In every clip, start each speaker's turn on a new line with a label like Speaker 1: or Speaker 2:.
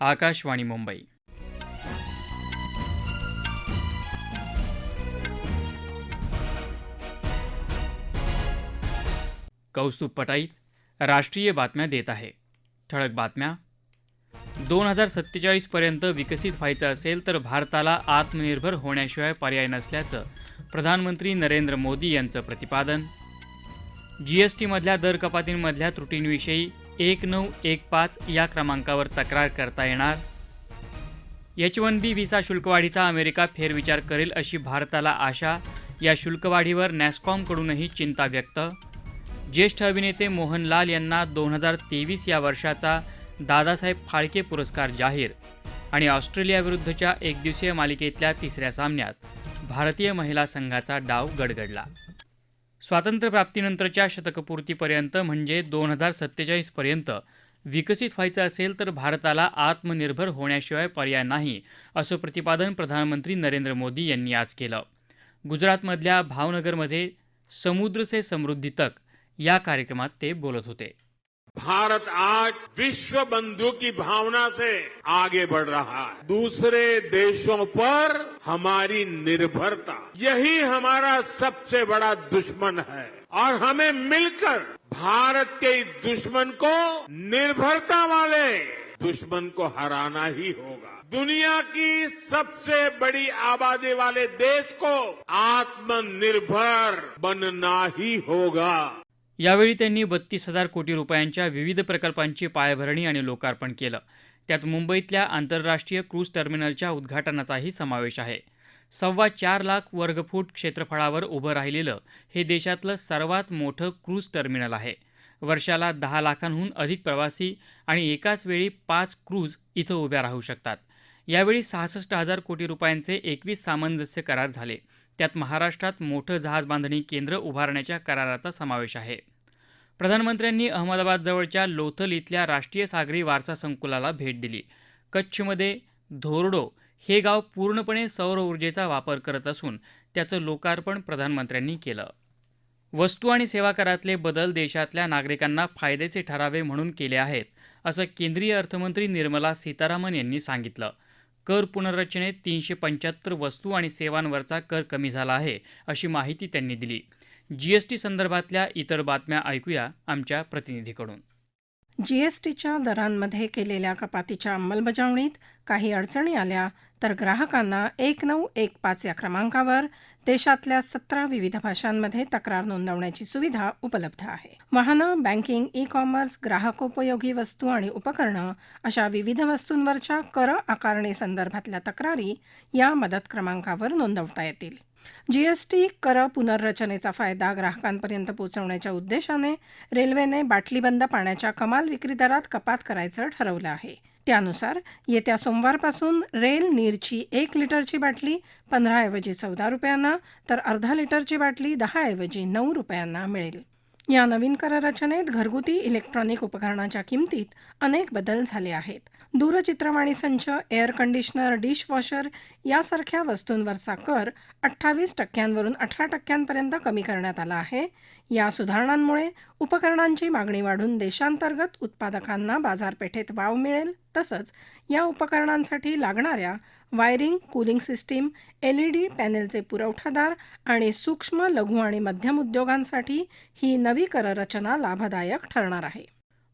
Speaker 1: आकाशवाणी मुंबई. कौस्तुभ पटाईत राष्ट्रीय बातम्या देत आहे. ठळक बातम्या. दोन हजार सत्तेचाळीसपर्यंत विकसित व्हायचं असेल तर भारताला आत्मनिर्भर होण्याशिवाय पर्याय नसल्याचं प्रधानमंत्री नरेंद्र मोदी यांचं प्रतिपादन. जीएसटीमधल्या दर कपातींमधल्या त्रुटींविषयी एक नऊ एक पाच या क्रमांकावर तक्रार करता येणार. एच वन बी व्हिसा शुल्कवाढीचा अमेरिका फेरविचार करेल अशी भारताला आशा. या शुल्कवाढीवर नॅस्कॉमकडूनही चिंता व्यक्त. ज्येष्ठ अभिनेते मोहनलाल यांना दोन हजार तेवीस या वर्षाचा दादासाहेब फाळके पुरस्कार जाहीर आणि ऑस्ट्रेलियाविरुद्धच्या एकदिवसीय मालिकेतल्या तिसऱ्या सामन्यात भारतीय महिला संघाचा डाव गडगडला. स्वातंत्र्यप्राप्तीनंतरच्या शतकपूर्तीपर्यंत म्हणजे दोन हजार सत्तेचाळीसपर्यंत विकसित व्हायचं असेल तर भारताला आत्मनिर्भर होण्याशिवाय पर्याय नाही असं प्रतिपादन प्रधानमंत्री नरेंद्र मोदी यांनी आज केलं. गुजरातमधल्या भावनगरमध्ये समुद्र से समृद्धी तक या कार्यक्रमात ते बोलत होते.
Speaker 2: भारत आज विश्व बंधु की भावना से आगे बढ़ रहा है। दूसरे देशों पर हमारी निर्भरता, यही हमारा सबसे बड़ा दुश्मन है। और हमें मिलकर भारत के इस दुश्मन को, निर्भरता वाले दुश्मन को हराना ही होगा। दुनिया की सबसे बड़ी आबादी वाले देश को आत्मनिर्भर बनना ही होगा।
Speaker 1: यावेळी त्यांनी बत्तीस हजार कोटी रुपयांच्या विविध प्रकल्पांची पायाभरणी आणि लोकार्पण केलं. त्यात मुंबईतल्या आंतरराष्ट्रीय क्रूज टर्मिनलच्या उद्घाटनाचाही समावेश आहे. सव्वा चार लाख वर्गफूट क्षेत्रफळावर उभं राहिलेलं हे देशातलं सर्वात मोठं क्रूज टर्मिनल आहे. वर्षाला दहा लाखांहून अधिक प्रवासी आणि एकाच वेळी पाच क्रूज इथं उभ्या राहू शकतात. यावेळी सहासष्ट हजार कोटी रुपयांचे एकवीस सामंजस्य करार झाले. त्यात महाराष्ट्रात मोठं जहाज बांधणी केंद्र उभारण्याच्या कराराचा समावेश आहे. प्रधानमंत्र्यांनी अहमदाबादजवळच्या लोथल इथल्या राष्ट्रीय सागरी वारसा संकुलाला भेट दिली. कच्छमध्ये धोरडो हे गाव पूर्णपणे सौर ऊर्जेचा वापर करत असून त्याचं लोकार्पण प्रधानमंत्र्यांनी केलं. वस्तू आणि सेवा करातले बदल देशातल्या नागरिकांना फायद्याचे ठरावे म्हणून केले आहेत असं केंद्रीय अर्थमंत्री निर्मला सीतारामन यांनी सांगितलं. कर पुनर्रचनेत तीनशे पंच्याहत्तर वस्तू आणि सेवांवरचा कर कमी झाला आहे अशी माहिती त्यांनी दिली. जीएसटी संदर्भातल्या इतर बातम्या ऐकूया आमच्या प्रतिनिधीकडून.
Speaker 3: जीएसटीच्या दरांमध्ये केलेल्या कपातीच्या अंमलबजावणीत काही अडचणी आल्या तर ग्राहकांना एक नऊ एक पाच या क्रमांकावर देशातल्या सतरा विविध भाषांमध्ये तक्रार नोंदवण्याची सुविधा उपलब्ध आहे. वाहनं बँकिंग ई कॉमर्स ग्राहकोपयोगी वस्तू आणि उपकरणं अशा विविध वस्तूंवरच्या कर आकारणी संदर्भातल्या तक्रारी या मदत क्रमांकावर नोंदवता येतील. जीएसटी कर पुनर्रचनेचा फायदा ग्राहकांपर्यंत पोहोचवण्याच्या उद्देशाने रेल्वेने बाटलीबंद पाण्याच्या कमाल विक्री दरात कपात करायचं ठरवलं आहे. त्यानुसार येत्या सोमवारपासून रेल नीरची एक लिटरची बाटली पंधराऐवजी चौदा रुपयांना तर अर्धा लिटरची बाटली दहाऐवजी नऊ रुपयांना मिळेल. या नवीन कररचनेत घरगुती इलेक्ट्रॉनिक उपकरणाच्या किमतीत अनेक बदल झाले आहेत. दूरचित्रवाणी संच एअर कंडिशनर डिशवॉशर यासारख्या वस्तूंवरचा कर अठ्ठावीस टक्क्यांवरून अठरा टक्क्यांपर्यंत कमी करण्यात आला आहे. या सुधारणांमुळे उपकरणांची मागणी वाढून देशांतर्गत उत्पादकांना बाजारपेठेत वाव मिळेल. तसंच या उपकरणांसाठी लागणाऱ्या वायरिंग कूलिंग सिस्टीम एलईडी पॅनेलचे पुरवठादार आणि सूक्ष्म लघु आणि मध्यम उद्योगांसाठी ही नवी कररचना लाभदायक ठरणार आहे.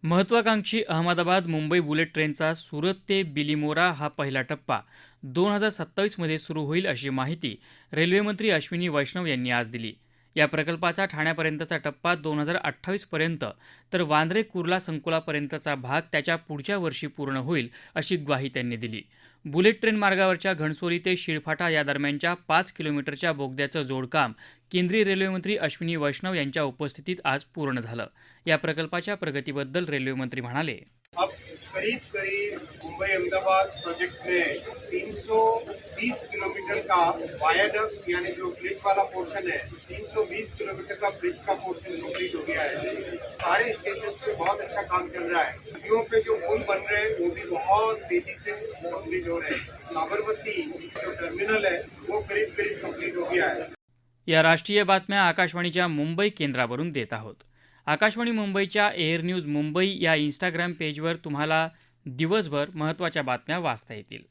Speaker 1: महत्वाकांक्षी अहमदाबाद मुंबई बुलेट ट्रेनचा सुरत ते बिलिमोरा हा पहिला टप्पा दोन हजार सत्तावीसमध्ये सुरू होईल अशी माहिती रेल्वेमंत्री अश्विनी वैष्णव यांनी आज दिली. या प्रकल्पाचा ठाण्यापर्यंतचा टप्पा दोन हजार अठ्ठावीसपर्यंत तर वांद्रे कुर्ला संकुलापर्यंतचा भाग त्याच्या पुढच्या वर्षी पूर्ण होईल अशी ग्वाही त्यांनी दिली. बुलेट ट्रेन मार्गावरच्या घणसोली ते शिळफाटा या दरम्यानच्या पाच किलोमीटरच्या बोगद्याचं जोडकाम केंद्रीय रेल्वेमंत्री अश्विनी वैष्णव यांच्या उपस्थितीत आज पूर्ण झालं. या प्रकल्पाच्या प्रगतीबद्दल रेल्वेमंत्री म्हणाले.
Speaker 4: अब करीब करीब मुंबई अहमदाबाद प्रोजेक्ट में बीस किलोमीटर का वायाडक्ट यानी जो ब्रिज वाला पोर्शन है 320 किलोमीटर का ब्रिज का पोर्शन कंप्लीट हो गया है सारे स्टेशन पे बहुत अच्छा काम चल रहा है। नदियों पे जो पुल बन रहे हैं वो भी बहुत तेजी से कंप्लीट हो रहे हैं। साबरमती जो टर्मिनल है वो करीब करीब कंप्लीट हो गया है।
Speaker 1: या राष्ट्रीय बातम्या आकाशवाणीच्या मुंबई केंद्रावरून देत आहोत. आकाशवाणी मुंबईच्या एअर न्यूज मुंबई या इंस्टाग्राम पेजवर तुम्हाला दिवसभर महत्त्वाच्या बातम्या वाचता येतील.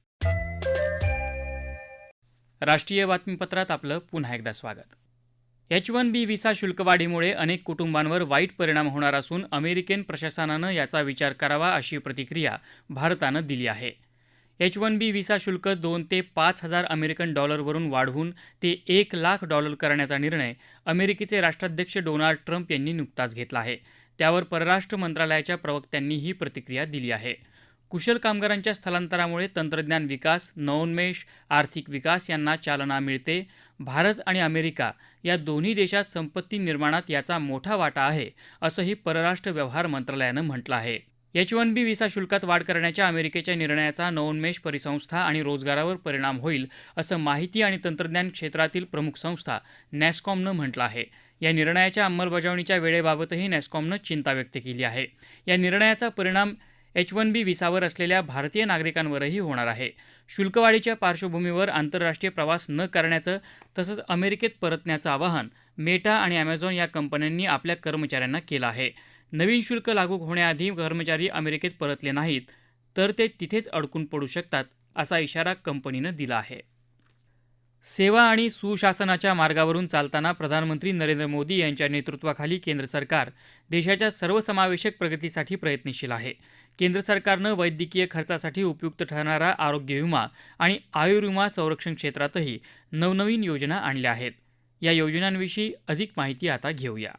Speaker 1: राष्ट्रीय बातमीपत्रात आपलं पुन्हा एकदा स्वागत. एच वन बी व्हिसा शुल्कवाढीमुळे अनेक कुटुंबांवर वाईट परिणाम होणार असून अमेरिकन प्रशासनानं याचा विचार करावा अशी प्रतिक्रिया भारतानं दिली आहे. एच वन बी व्हिसा शुल्क दोन ते पाच हजार अमेरिकन डॉलरवरून वाढवून ते एक लाख डॉलर करण्याचा निर्णय अमेरिकेचे राष्ट्राध्यक्ष डोनाल्ड ट्रम्प यांनी नुकताच घेतला आहे. त्यावर परराष्ट्र मंत्रालयाच्या प्रवक्त्यांनी ही प्रतिक्रिया दिली आहे. कुशल कामगारांच्या स्थलांतरामुळे तंत्रज्ञान विकास नवोन्मेष आर्थिक विकास यांना चालना मिळते. भारत आणि अमेरिका या दोन्ही देशात संपत्ती निर्माणात याचा मोठा वाटा आहे असंही परराष्ट्र व्यवहार मंत्रालयानं म्हटलं आहे. एच वन बी व्हिसा शुल्कात वाढ करण्याच्या अमेरिकेच्या निर्णयाचा नवोन्मेष परिसंस्था आणि रोजगारावर परिणाम होईल असं माहिती आणि तंत्रज्ञान क्षेत्रातील प्रमुख संस्था नॅस्कॉमनं म्हटलं आहे. या निर्णयाच्या अंमलबजावणीच्या वेळेबाबतही नॅस्कॉमनं चिंता व्यक्त केली आहे. या निर्णयाचा परिणाम एच वन बी विसावर असलेल्या भारतीय नागरिकांवरही होणार आहे. शुल्कवाढीच्या पार्श्वभूमीवर आंतरराष्ट्रीय प्रवास न करण्याचं तसंच अमेरिकेत परतण्याचं आवाहन मेटा आणि अमेझॉन या कंपन्यांनी आपल्या कर्मचाऱ्यांना केलं आहे. नवीन शुल्क लागू होण्याआधी कर्मचारी अमेरिकेत परतले नाहीत तर ते तिथेच अडकून पडू शकतात असा इशारा कंपनीनं दिला आहे. सेवा आणि सुशासनाच्या मार्गावरून चालताना प्रधानमंत्री नरेंद्र मोदी यांच्या नेतृत्वाखाली केंद्र सरकार देशाच्या सर्वसमावेशक प्रगतीसाठी प्रयत्नशील आहे. केंद्र सरकारनं वैद्यकीय खर्चासाठी उपयुक्त ठरणारा आरोग्य विमा आणि आयुर्विमा संरक्षण क्षेत्रातही नवनवीन योजना आणल्या आहेत. या योजनांविषयी अधिक माहिती आता घेऊया.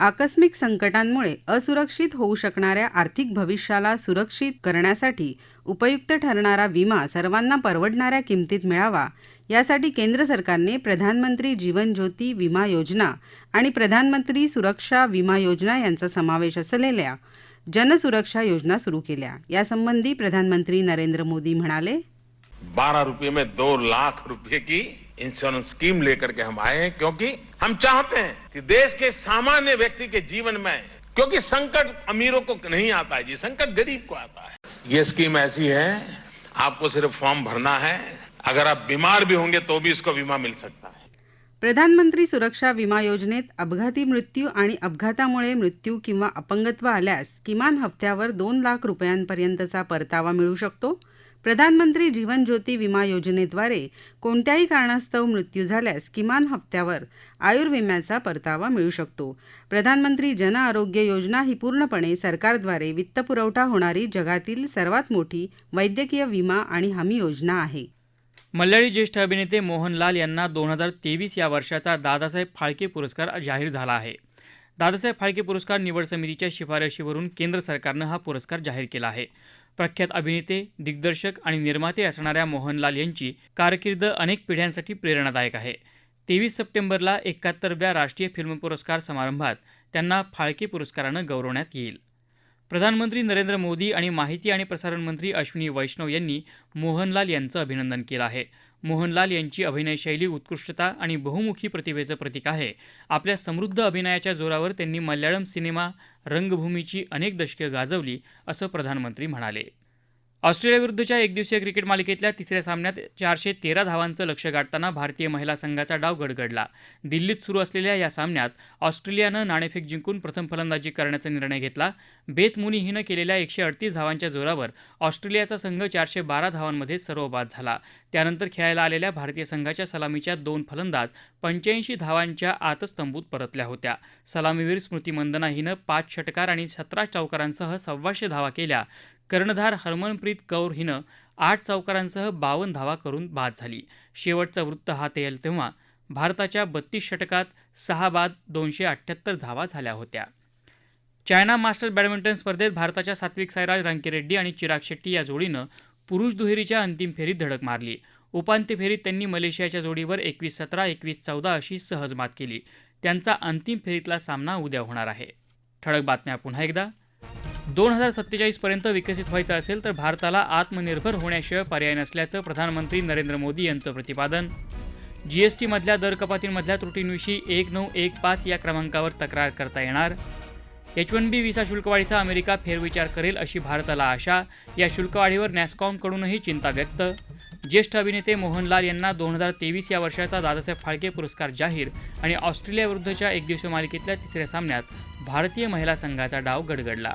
Speaker 5: आकस्मिक संकटांमुळे असुरक्षित होऊ शकणाऱ्या आर्थिक भविष्याला सुरक्षित करण्यासाठी उपयुक्त ठरणारा विमा सर्वांना परवडणाऱ्या किमतीत मिळावा यासाठी केंद्र सरकारने प्रधानमंत्री जीवन ज्योती विमा योजना आणि प्रधानमंत्री सुरक्षा विमा योजना यांचा समावेश असलेल्या जनसुरक्षा योजना सुरू केल्या. यासंबंधी प्रधानमंत्री नरेंद्र मोदी म्हणाले
Speaker 2: बारह रुपये में दो लाख रुपए की इंश्योरेंस स्कीम लेकर के हम आए हैं क्योंकि हम चाहते हैं कि देश के सामान्य व्यक्ति के जीवन में क्योंकि संकट अमीरों को नहीं आता है जी संकट गरीब को आता है। ये स्कीम ऐसी है आपको सिर्फ फॉर्म भरना है अगर आप बीमार भी होंगे तो भी इसको विमा मिल सकता है।
Speaker 5: प्रधानमंत्री सुरक्षा विमा योजनेत अपघाती मृत्यू आणि अपघातामुळे मृत्यू किंवा अपंगत्व आल्यास किमान हप्त्यावर दोन लाख रुपयांपर्यंतचा परतावा मिळू शकतो. प्रधानमंत्री जीवन ज्योती विमा योजनेद्वारे कोणत्याही कारणास्तव मृत्यू झाल्यास किमान हप्त्यावर आयुर्विम्याचा परतावा मिळू शकतो. प्रधानमंत्री जन आरोग्य योजना ही पूर्णपणे सरकारद्वारे वित्तपुरवठा होणारी जगातील सर्वात मोठी वैद्यकीय विमा आणि हमी योजना आहे.
Speaker 1: मल्याळी ज्येष्ठ अभिनेते मोहनलाल यांना दोन हजार तेवीस या वर्षाचा दादासाहेब फाळके पुरस्कार जाहीर झाला आहे. दादासाहेब फाळके पुरस्कार निवड समितीच्या शिफारशीवरून केंद्र सरकारनं हा पुरस्कार जाहीर केला आहे. प्रख्यात अभिनेते दिग्दर्शक आणि निर्माते असणाऱ्या मोहनलाल यांची कारकीर्द अनेक पिढ्यांसाठी प्रेरणादायक आहे. तेवीस सप्टेंबरला एकाहत्तरव्या राष्ट्रीय फिल्म पुरस्कार समारंभात त्यांना फाळके पुरस्कारानं गौरवण्यात येईल. प्रधानमंत्री नरेंद्र मोदी आणि माहिती आणि प्रसारण मंत्री अश्विनी वैष्णव यांनी मोहनलाल यांचं अभिनंदन केलं आहे. मोहनलाल यांची अभिनयशैली उत्कृष्टता आणि बहुमुखी प्रतिभेचं प्रतीक आहे. आपल्या समृद्ध अभिनयाच्या जोरावर त्यांनी मल्याळम सिनेमा रंगभूमीची अनेक दशके गाजवली असं प्रधानमंत्री म्हणाले. ऑस्ट्रेलियाविरुद्धच्या एकदिवसीय क्रिकेट मालिकेतल्या तिसऱ्या सामन्यात चारशे तेरा धावांचं लक्ष गाठताना भारतीय महिला संघाचा डाव गडगडला. दिल्लीत सुरू असलेल्या या सामन्यात ऑस्ट्रेलियानं नाणेफेक जिंकून प्रथम फलंदाजी करण्याचा निर्णय घेतला. बेतमुनी हिनं केलेल्या एकशे अडतीस धावांच्या जोरावर ऑस्ट्रेलियाचा संघ चारशे बारा धावांमध्ये सर्वबाद झाला. त्यानंतर खेळायला आलेल्या भारतीय संघाच्या सलामीच्या दोन फलंदाज पंच्याऐंशी धावांच्या आतच तंबूत परतल्या होत्या. सलामीवीर स्मृती मंदना हिनं पाच षटकार आणि सतरा चौकारांसह सव्वाशे धावा केल्या. कर्णधार हरमनप्रीत कौर हिनं आठ चौकारांसह बावन्न धावा करून बाद झाली. शेवटचा वृत्त हात येईल तेव्हा भारताच्या बत्तीस षटकात सहा बाद दोनशे अठ्ठ्याहत्तर धावा झाल्या होत्या. चायना मास्टर बॅडमिंटन स्पर्धेत भारताच्या सात्विक साईराज रांकीरेड्डी आणि चिराग शेट्टी या जोडीनं पुरुष दुहेरीच्या अंतिम फेरीत धडक मारली. उपांत्य फेरीत त्यांनी मलेशियाच्या जोडीवर एकवीस सतरा एकवीस चौदा अशी सहज मात केली. त्यांचा अंतिम फेरीतला सामना उद्या होणार आहे. ठळक बातम्या पुन्हा एकदा. दोन हजार सत्तेचाळीसपर्यंत विकसित व्हायचं असेल तर भारताला आत्मनिर्भर होण्याशिवाय पर्याय नसल्याचं प्रधानमंत्री नरेंद्र मोदी यांचं प्रतिपादन. जीएसटीमधल्या दर कपातींमधल्या त्रुटींविषयी एक नऊ एक पाच या क्रमांकावर तक्रार करता येणार. एच वन बी व्हिसा शुल्कवाढीचा अमेरिका फेरविचार करेल अशी भारताला आशा. या शुल्कवाढीवर नॅस्कॉमकडूनही चिंता व्यक्त. ज्येष्ठ अभिनेते मोहनलाल यांना दोन हजार तेवीस या वर्षाचा दादासाहेब फाळके पुरस्कार जाहीर आणि ऑस्ट्रेलियाविरुद्धच्या एकदिवसीय मालिकेतल्या तिसऱ्या सामन्यात भारतीय महिला संघाचा डाव गडगडला.